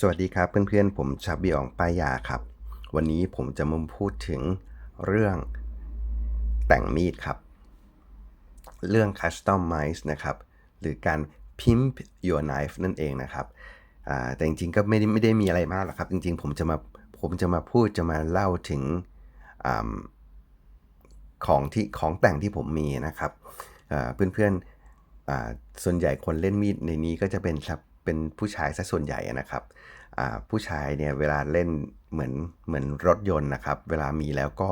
สวัสดีครับเพื่อนๆ ผมชาบิอองปายาครับ วันนี้ผมจะมาพูดถึงเรื่องแต่งมีดครับ เรื่อง customize นะครับ หรือการ pimp your knife นั่นเองนะครับอ่าแต่จริงๆก็ไม่ได้ไม่ได้มีอะไรมากหรอกครับ จริงๆ ผมจะมาผมจะมาพูดจะมาเล่าถึงอของที่ของแต่งที่ผมมีนะครับเพื่อนๆอ่าส่วนใหญ่คนเล่นมีดในนี้ก็จะเป็นครับ เป็นผู้ชายซะส่วนใหญ่นะครับผู้ชายเนี่ยเวลาเล่นเหมือนเหมือนรถยนต์นะครับ เวลามีแล้วก็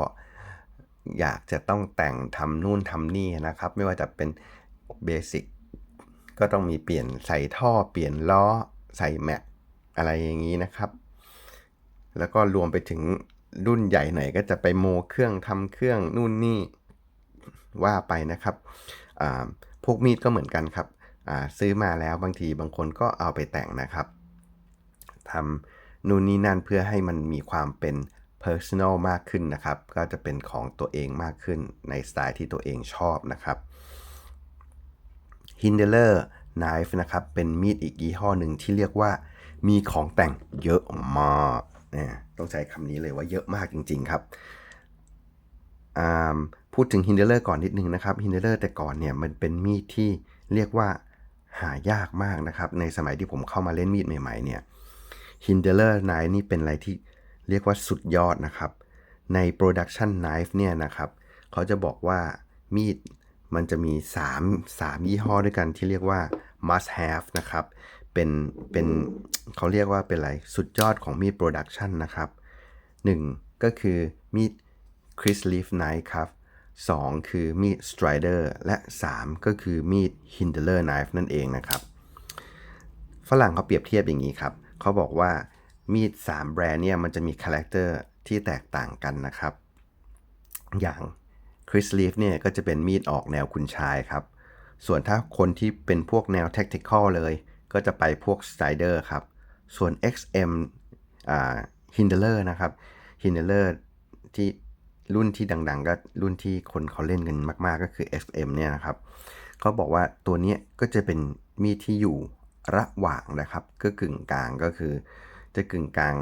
อยากจะต้องแต่งทำนู่นทำนี่นะครับ ไม่ว่าจะเป็นเบสิกก็ต้องมีเปลี่ยนใส่ท่อเปลี่ยนล้อใส่แม็กอะไรอย่างนี้นะครับ แล้วก็รวมไปถึงรุ่นใหญ่หน่อยก็จะไปโมเครื่องทำเครื่องนู่นนี่ว่าไปนะครับพวกมีดก็เหมือนกันครับ ซื้อมาแล้วบางทีบางคนก็เอาไปแต่งนะครับทำนู่นนี่นั่นเพื่อให้มันมีความเป็น personal มากขึ้นนะครับ ก็จะเป็นของตัวเองมากขึ้นในสไตล์ที่ตัวเองชอบนะครับ h i n d e l e r knife นะครับ เป็นมีดอีกยี่ห้อหนึ่งที่เรียกว่ามีของแต่งเยอะมากนะต้องใช้คำนี้เลยว่าเยอะมากจริง ๆ ครับ พูดถึง h i n d e l e r ก่อนนิดนึงนะครับ h i n d e l e r แต่ก่อนเนี่ยมันเป็นมีดที่เรียกว่า หายากมากนะครับ ในสมัยที่ผมเข้ามาเล่นมีดใหม่ๆเนี่ย h i n d e l e r knife นี่เป็นอะไรที่เรียกว่าสุดยอดนะครับ ใน production knife เนี่ยนะครับ เขาจะบอกว่ามีดมันจะมี 3 3 ยี่ห้อด้วยกันที่เรียกว่า must have นะครับ เป็นเป็นเขาเรียกว่าเป็นอะไรสุดยอดของมีด production นะครับ 1 ก็คือมีด Chris Leaf Knife ครับ 2 คือมีด Strider และ 3 ก็คือมีด Hindler Knife นั่นเองนะครับ ฝรั่งเขาเปรียบเทียบอย่างนี้ครับ เขาบอกว่ามีด 3 แบรนด์เนี่ยมันจะมีคาแรคเตอร์ที่แตกต่างกันนะครับ อย่าง Chris Leaf เนี่ยก็จะเป็นมีดออกแนวคุณชายครับ ส่วนถ้าคนที่เป็นพวกแนว tactical เลย ก็จะไปพวก Strider ครับ ส่วน XM อ่า Hindler นะครับ Hindler ที่ รุ่นที่ดังๆ ก็รุ่นที่คนเขาเล่นกันมาก ๆ ก็คือ XM เนี่ยนะครับเขาบอกว่าตัวนี้ก็จะเป็นมีดที่อยู่ระหว่างนะครับ ก็กึ่งกลางก็คือ จะกึ่งกลาง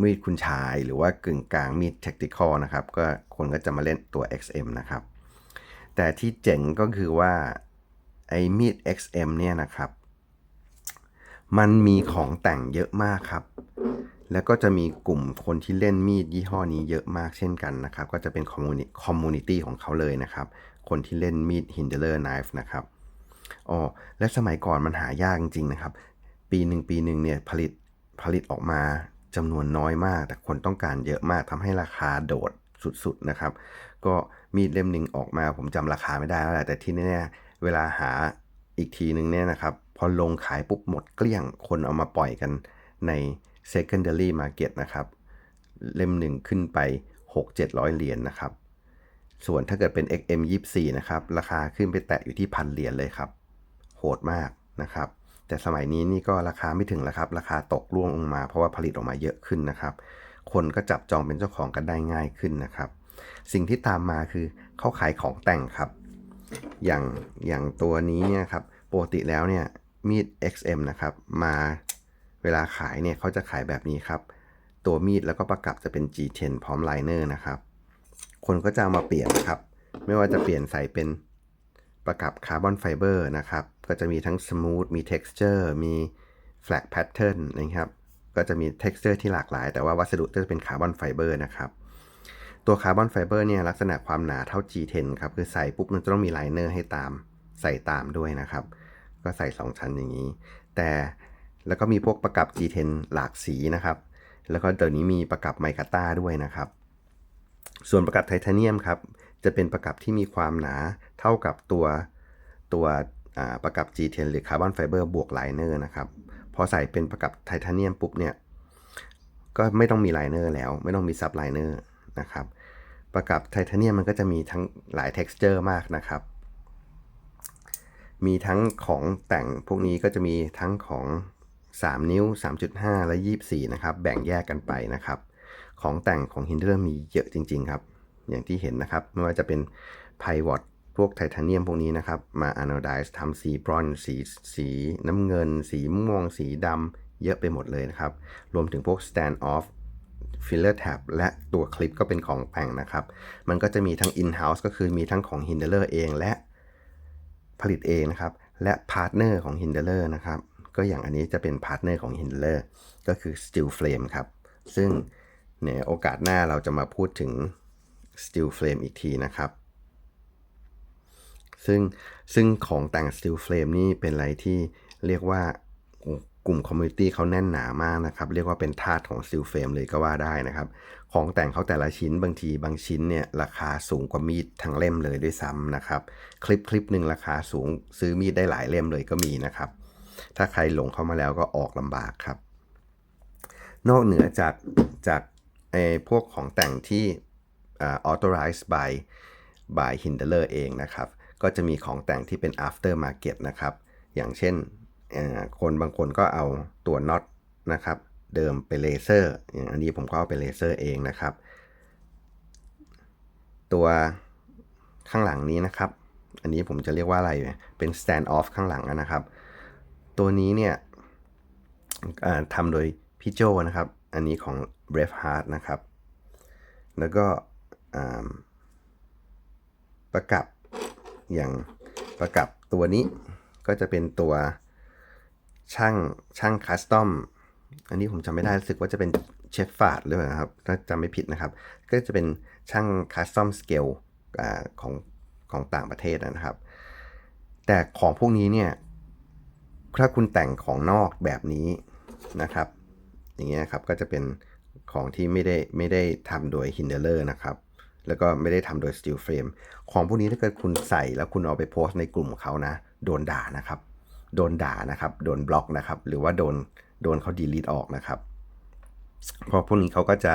มีดคุณชาย หรือว่ากึ่งกลางมีด tactical นะครับ ก็คนก็จะมาเล่นตัว XM นะครับ แต่ที่เจ๋งก็คือว่าไอ้มีด XM เนี่ยนะครับ มันมีของแต่งเยอะมากครับ แล้วก็จะมีกลุ่มคนที่เล่นมีดยี่ห้อนี้เยอะมากเช่นกันนะครับ ก็จะเป็นคอมมูนิคอมมูนิตี้ของเขาเลยนะครับ คนที่เล่นมีด Hindler Knife นะครับอ๋อและสมัยก่อนมันหายากจริงๆนะครับ ปีหนึ่งปีหนึ่งเนี่ยผลิตผลิตออกมาจำนวนน้อยมาก แต่คนต้องการเยอะมากทำให้ราคาโดดสุดๆนะครับ ก็มีดเล่มหนึ่งออกมาผมจำราคาไม่ได้แล้วแหละแต่ที่แน่ๆเวลาหาอีกทีหนึ่งเนี่ยนะครับ พอลงขายปุ๊บหมดเกลี้ยงคนเอามาปล่อยกันใน secondary market นะครับ เล่มหนึ่งขึ้นไป 6-700 เหรียญนะครับ ส่วนถ้าเกิดเป็น XM 24นะครับ ราคาขึ้นไปแตะอยู่ที่พันเหรียญเลยครับ โหดมากนะครับ แต่สมัยนี้นี่ก็ราคาไม่ถึงแล้วครับ ราคาตกร่วงลงมาเพราะว่าผลิตออกมาเยอะขึ้นนะครับ คนก็จับจองเป็นเจ้าของกันได้ง่ายขึ้นนะครับ สิ่งที่ตามมาคือเขาขายของแต่งครับ อย่างอย่างตัวนี้เนี่ยครับ ปกติแล้วเนี่ยมีด XM นะครับ มา เวลาขายเนี่ยเขาจะขายแบบนี้ครับ ตัวมีดแล้วก็ประกับจะเป็น G10 พร้อมไลเนอร์นะครับ คนก็จะเอามาเปลี่ยนครับ ไม่ว่าจะเปลี่ยนใส่เป็นประกับคาร์บอนไฟเบอร์นะครับ ก็จะมีทั้งสมูทมี texture มี flat pattern นะครับ ก็จะมี texture ที่หลากหลาย แต่ว่าวัสดุจะเป็นคาร์บอนไฟเบอร์นะครับ ตัวคาร์บอนไฟเบอร์เนี่ยลักษณะความหนาเท่า G10 ครับ คือใส่ปุ๊บมันจะต้องมีไลเนอร์ให้ตาม ใส่ตามด้วยนะครับ ก็ใส่ 2 ชั้นอย่างนี้ แต่ แล้วก็มีพวกประกับ G10 หลากสีนะครับ แล้วก็เดี๋ยวนี้มีประกับไมกาต้าด้วยนะครับ ส่วนประกับไทเทเนียมครับ จะเป็นประกับที่มีความหนาเท่ากับตัวตัวประกับ G10 หรือคาร์บอนไฟเบอร์บวกไลเนอร์นะครับ พอใส่เป็นประกับไทเทเนียมปุ๊บเนี่ย ก็ไม่ต้องมีไลเนอร์แล้ว ไม่ต้องมีซับไลเนอร์นะครับ ประกับไทเทเนียมมันก็จะมีทั้งหลาย texture มากนะครับมีทั้งของแต่งพวกนี้ก็จะมีทั้งของ 3 นิ้ว 3.5 และ 24 นะครับ แบ่งแยกกันไปนะครับ ของแต่งของ Hindler มีเยอะจริง ๆ ครับ อย่างที่เห็นนะครับ ไม่ว่าจะเป็น Pivot พวกไทเทเนียมพวกนี้นะครับ มาอะโนไดซ์ทำสีบรอนสีสีน้ำเงิน สีม่วง สีดำเยอะไปหมดเลยนะครับ รวมถึงพวก stand off filler tab และตัวคลิปก็เป็นของแต่งนะครับ มันก็จะมีทั้ง in house ก็คือมีทั้งของ Hindeler เองและผลิตเองนะครับ และพาร์ทเนอร์ของ Hindeler นะครับ ก็อย่างอันนี้จะเป็นพาร์ทเนอร์ของ h i n d l e r ก็คือ Steel Frame ครับ ซึ่งในโอกาสหน้าเราจะมาพูดถึง Steel Frame อีกทีนะครับ ซึ่งซึ่งของแต่ง Steel Frame นี่เป็นอะไรที่เรียกว่ากลุ่มคอมมูนิตี้เขาแน่นหนามากนะครับ เรียกว่าเป็นทาสของ Steel Frame เลยก็ว่าได้นะครับ ของแต่งเขาแต่ละชิ้นบางทีบางชิ้นเนี่ยราคาสูงกว่ามีดทั้งเล่มเลยด้วยซ้ำนะครับ คลิปคลิปหนึ่งราคาสูงซื้อมีดได้หลายเล่มเลยก็มีนะครับ ถ้าใครหลงเข้ามาแล้วก็ออกลำบากครับ นอกเหนือจากจากไอ้พวกของแต่งที่ authorized by by Hindeler เองนะครับ ก็จะมีของแต่งที่เป็น after market นะครับ อย่างเช่นคนบางคนก็เอาตัวน็อตนะครับ เดิมไปเลเซอร์อย่างอันนี้ผมก็เอาไปเลเซอร์เองนะครับ ตัวข้างหลังนี้นะครับ อันนี้ผมจะเรียกว่าอะไรเป็น stand off ข้างหลังนะครับ ตัวนี้เนี่ยทำโดยพี่โจนะครับ อันนี้ของ Brave Heart นะครับ แล้วก็ประกับอย่างประกับตัวนี้ก็จะเป็นตัวช่างช่างคัสตอม อันนี้ผมจำไม่ได้รู้สึกว่าจะเป็นเชฟฟาดหรือเปล่าครับถ้าจำไม่ผิดนะครับ ก็จะเป็นช่างคัสตอมสเกลของของต่างประเทศนะครับ แต่ของพวกนี้เนี่ย ถ้าคุณแต่งของนอกแบบนี้นะครับ อย่างเงี้ยครับก็จะเป็นของที่ไม่ได้ไม่ได้ทำโดย Hindeler นะครับ แล้วก็ไม่ได้ทำโดย Steel Frame ของพวกนี้ถ้าเกิดคุณใส่แล้วคุณเอาไปโพสต์ในกลุ่มเขานะ โดนด่านะครับ โดนด่านะครับ โดนบล็อกนะครับ หรือว่าโดนโดนเขาดีลีทออกนะครับ เพราะพวกนี้เขาก็จะ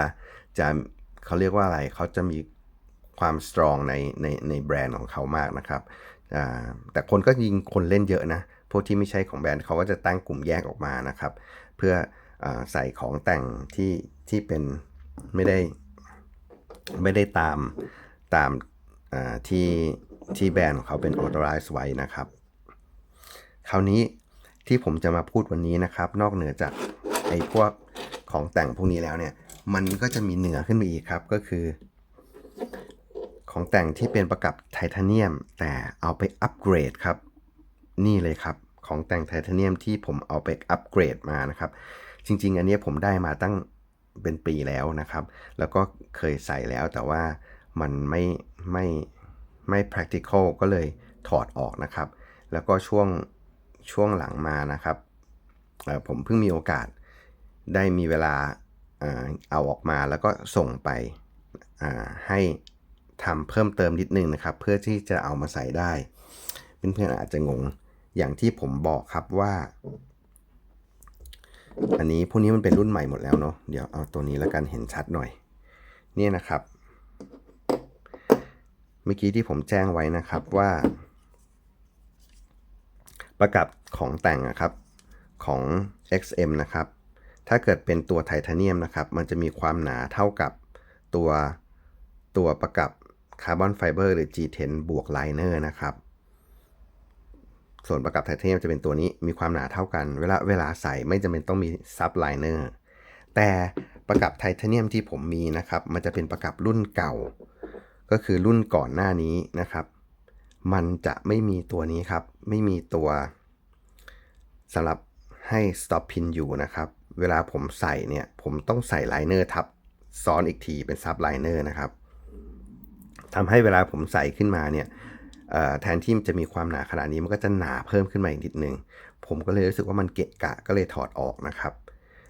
จะเขาเรียกว่าอะไรเขาจะมีความสตรองในในในแบรนด์ของเขามากนะครับแต่คนก็ยิงคนเล่นเยอะนะ วกที่ไม่ใช่ของแบรนด์เขาก็จะตั้งกลุ่มแยกออกมานะครับ เพื่ออใส่ของแต่งที่ที่เป็นไม่ได้ไม่ได้ตามตามที่ที่แบรนด์ของเขาเป็น authorize ไว้นะครับ คราวนี้ที่ผมจะมาพูดวันนี้นะครับ นอกเหนือจากไอ้พวกของแต่งพวกนี้แล้วเนี่ย มันก็จะมีเหนือขึ้นมาอีกครับก็คือ ของแต่งที่เป็นประกับไทเทเนียม แต่เอาไปอัปเกรดครับ นี่เลยครับ ของแต่งไทเทเนียมที่ผมเอาไปอัปเกรดมานะครับ จริง ๆ อันนี้ผมได้มาตั้งเป็นปีแล้วนะครับ แล้วก็เคยใส่แล้วแต่ว่ามันไม่ไม่ไม่ practical ก็เลยถอดออกนะครับ แล้วก็ช่วงช่วงหลังมานะครับผมเพิ่งมีโอกาสได้มีเวลาเอาออกมาแล้วก็ส่งไปให้ทำเพิ่มเติมนิดนึงนะครับ เพื่อที่จะเอามาใส่ได้ เพื่อนๆอาจจะงง อย่างที่ผมบอกครับว่า อันนี้พวกนี้มันเป็นรุ่นใหม่หมดแล้วเนาะเดี๋ยวเอาตัวนี้แล้วกันเห็นชัดหน่อยเนี่ยนะครับ เมื่อกี้ที่ผมแจ้งไว้นะครับว่า ประกับของแต่งนะครับของ XM นะครับ ถ้าเกิดเป็นตัวไทเทเนียมนะครับ มันจะมีความหนาเท่ากับตัวตัวประกับคาร์บอนไฟเบอร์หรือ G10 บวกไลเนอร์นะครับ ส่วนประกับไทเทเนียมจะเป็นตัวนี้มีความหนาเท่ากัน เวลาเวลาใส่ไม่จำเป็นต้องมีซับไลเนอร์แต่ประกับไทเทเนียมที่ผมมีนะครับ มันจะเป็นประกับรุ่นเก่า ก็คือรุ่นก่อนหน้านี้นะครับ มันจะไม่มีตัวนี้ครับ ไม่มีตัวสำหรับให้ stop pin อยู่นะครับ เวลาผมใส่เนี่ย ผมต้องใส่ไลเนอร์ทับซ้อนอีกทีเป็นซับไลเนอร์นะครับทำให้เวลาผมใส่ขึ้นมาเนี่ย แทนที่มันจะมีความหนาขนาดนี้มันก็จะหนาเพิ่มขึ้นมาอีกนิดนึง ผมก็เลยรู้สึกว่ามันเกะกะก็เลยถอดออกนะครับ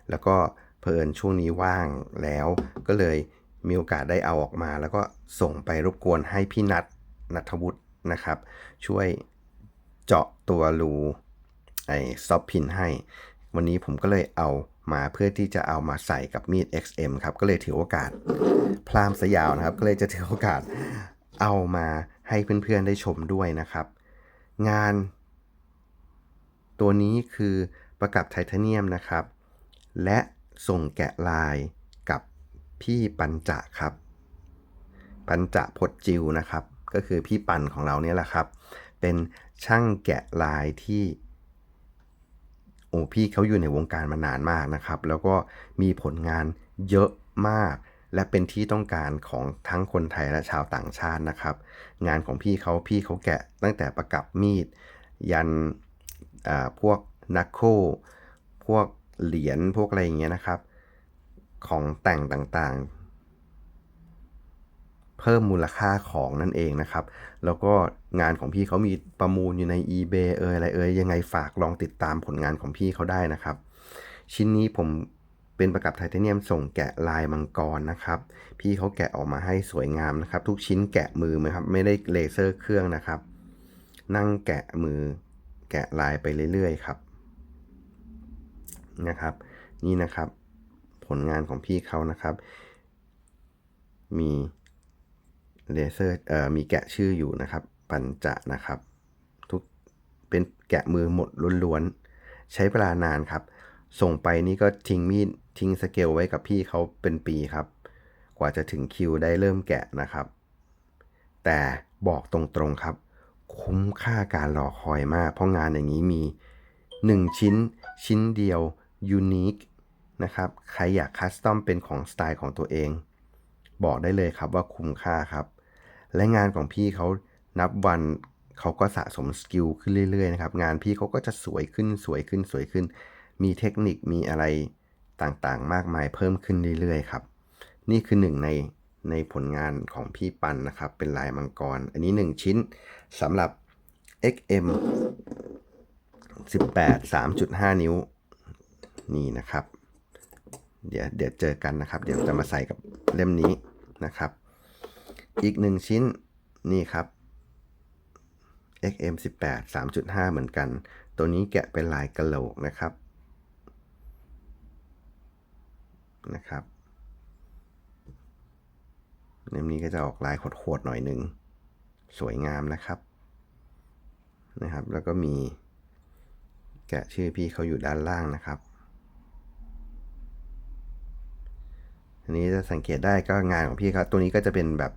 แล้วก็เพลินช่วงนี้ว่างแล้วก็เลยมีโอกาสได้เอาออกมา แล้วก็ส่งไปรบกวนให้พี่นัทนัทวุฒินะครับ ช่วยเจาะตัวรูไอ้ซอฟพินให้ วันนี้ผมก็เลยเอามาเพื่อที่จะเอามาใส่กับมีด XM ครับ ก็เลยถือโอกาส พลามสยาวนะครับ ก็เลยจะถือโอกาสเอามา ให้เพื่อนๆได้ชมด้วยนะครับ งาน ตัวนี้คือประกับไทเทเนียมนะครับ และส่งแกะลายกับพี่ปัญจะครับ ปัญจะพดจิวนะครับ ก็คือพี่ปันของเราเนี่ยแหละครับ เป็นช่างแกะลายที่โอ้พี่เขาอยู่ในวงการมานานมากนะครับ แล้วก็มีผลงานเยอะมาก และเป็นที่ต้องการของทั้งคนไทยและชาวต่างชาตินะครับ งานของพี่เขาพี่เขาแกะตั้งแต่ประกับมีด ยันพวกนักโคพวกเหรียญพวกอะไรอย่างเงี้ยนะครับ ของแต่งต่างๆ เพิ่มมูลค่าของนั่นเองนะครับ แล้วก็งานของพี่เขามีประมูลอยู่ใน eBay เอยอะไรเอยยังไงฝากลองติดตามผลงานของพี่เขาได้นะครับ ชิ้นนี้ผม เป็นประกับไทเทเนียมส่งแกะลายมังกรนะครับ พี่เขาแกะออกมาให้สวยงามนะครับ ทุกชิ้นแกะมือไหมครับ ไม่ได้เลเซอร์เครื่องนะครับ นั่งแกะมือแกะลายไปเรื่อยๆครับนะครับ นี่นะครับ ผลงานของพี่เขานะครับ มีเลเซอร์เอ่อมีแกะชื่ออยู่นะครับ ปัญจะนะครับ ทุกเป็นแกะมือหมดล้วนๆใช้เวลานานครับ ส่งไปนี่ก็ทิ้งมีด ทิ้งสเกลไว้กับพี่เขาเป็นปีครับ กว่าจะถึงคิวได้เริ่มแกะนะครับ แต่บอกตรงๆครับ คุ้มค่าการรอคอยมาก เพราะงานอย่างนี้มี 1 ชิ้น ชิ้นเดียวยูนิคนะครับ ใครอยากคัสตอมเป็นของสไตล์ของตัวเอง บอกได้เลยครับว่าคุ้มค่าครับ และงานของพี่เขานับวันเขาก็สะสมสกิลขึ้นเรื่อยๆนะครับ งานพี่เขาก็จะสวยขึ้นสวยขึ้นสวยขึ้น มีเทคนิคมีอะไร ต่างๆ มากมายเพิ่มขึ้นเรื่อยๆครับ นี่คือหนึ่งในในผลงานของพี่ปันนะครับ เป็นลายมังกร อันนี้ 1 ชิ้นสำหรับ XM 18 3.5 นิ้ว นี่นะครับ เดี๋ยวเดี๋ยวเจอกันนะครับ เดี๋ยวจะมาใส่กับเล่มนี้นะครับ อีกหนึ่งชิ้นนี่ครับ XM 18 3.5 เหมือนกัน ตัวนี้แกะเป็นลายกระโหลกนะครับ นะครับ เล่มนี้ก็จะออกลายโหดๆหน่อยหนึ่ง สวยงามนะครับ นะครับ แล้วก็มีแกะชื่อพี่เขาอยู่ด้านล่างนะครับอันนี้จะสังเกตได้ก็งานของพี่ครับตัวนี้ก็จะเป็นแบบ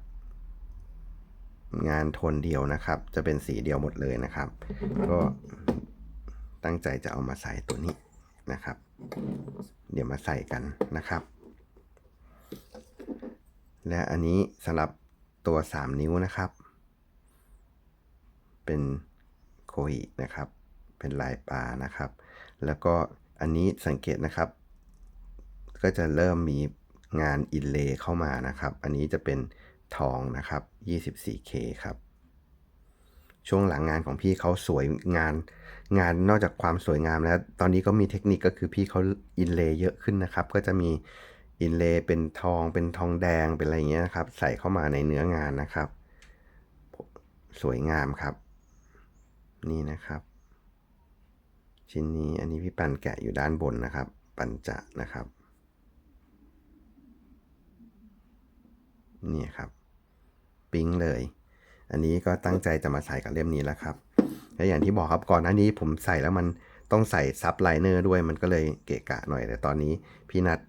งานโทนเดียวนะครับ จะเป็นสีเดียวหมดเลยนะครับ ก็ตั้งใจจะเอามาใส่ตัวนี้ นะครับ เดี๋ยวมาใส่กันนะครับ และอันนี้สำหรับตัว 3 นิ้วนะครับ เป็นโคอินะครับ เป็นลายปลานะครับ แล้วก็อันนี้สังเกตนะครับ ก็จะเริ่มมีงานอินเลย์เข้ามานะครับ อันนี้จะเป็นทองนะครับ 24K ครับ ช่วงหลังงานของพี่เขาสวยงานงานนอกจากความสวยงามแล้ว ตอนนี้ก็มีเทคนิคก็คือพี่เขาอินเลย์เยอะขึ้นนะครับ ก็จะมีอินเลย์เป็นทองเป็นทองแดงเป็นอะไรเงี้ยนะครับ ใส่เข้ามาในเนื้องานนะครับ สวยงามครับ นี่นะครับ ชิ้นนี้อันนี้พี่ปันแกะอยู่ด้านบนนะครับ ปันจะนะครับ นี่ครับ ปิ๊งเลย อันนี้ก็ตั้งใจจะมาใส่กับเล่มนี้แล้วครับและอย่างที่บอกครับก่อนหน้านี้ผมใส่แล้วมันต้องใส่ซับไลเนอร์ด้วยมันก็เลยเกะกะหน่อยแต่ตอนนี้พี่นัท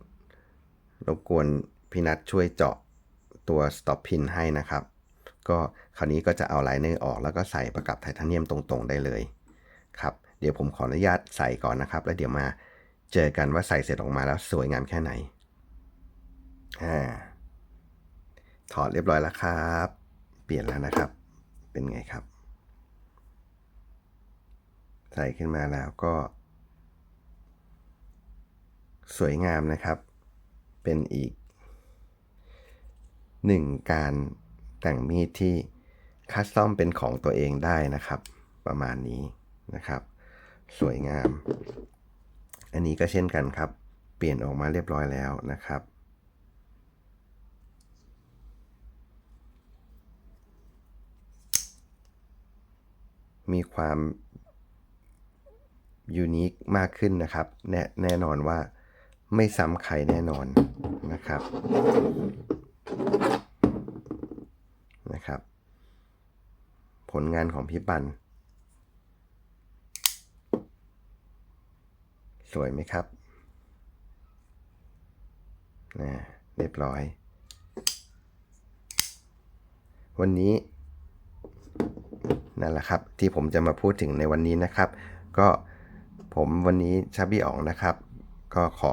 รบกวนพี่นัทช่วยเจาะตัว stop pin ให้นะครับ ก็คราวนี้ก็จะเอาไลเนอร์ออกแล้วก็ใส่ประกับไทเทเนียมตรงๆได้เลยครับเดี๋ยวผมขออนุญาตใส่ก่อนนะครับ แล้วเดี๋ยวมาเจอกันว่าใส่เสร็จออกมาแล้วสวยงามแค่ไหนอ่าถอดเรียบร้อยแล้วครับ ปลี่ยนแล้วนะครับ เป็นไงครับ ใส่ขึ้นมาแล้วก็ สวยงามนะครับ เป็นอีกหนึ่งการแต่งมีดที่คัสตอมเป็นของตัวเองได้นะครับ ประมาณนี้นะครับ สวยงาม อันนี้ก็เช่นกันครับ เปลี่ยนออกมาเรียบร้อยแล้วนะครับ มีความยูนิคมากขึ้นนะครับ แน่แน่นอนว่าไม่ซ้ำใครแน่นอนนะครับนะครับ ผลงานของพี่ปัน สวยไหมครับนะเรียบร้อย วันนี้ นั่นแหละครับที่ผมจะมาพูดถึงในวันนี้นะครับ ก็ผมวันนี้ชาบี้อ๋องนะครับ ก็ขอ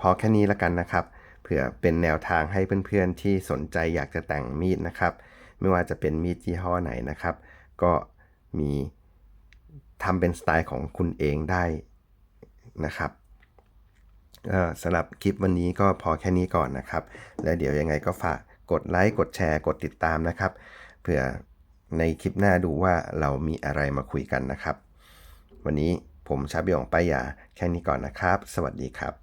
พอแค่นี้ล้วกันนะครับ เผื่อเป็นแนวทางให้เพื่อนๆที่สนใจอยากจะแต่งมีดนะครับ ไม่ว่าจะเป็นมีดยี่ห้อไหนนะครับ ก็มีทำเป็นสไตล์ของคุณเองได้นะครับสำหรับคลิปวันนี้ก็พอแค่นี้ก่อนนะครับ แล้วเดี๋ยวยังไงก็ฝากกดไลค์กดแชร์กดติดตามนะครับ เผื่อ ในคลิปหน้าดูว่าเรามีอะไรมาคุยกันนะครับ วันนี้ผมชาบิองไปายาแค่นี้ก่อนนะครับ สวัสดีครับ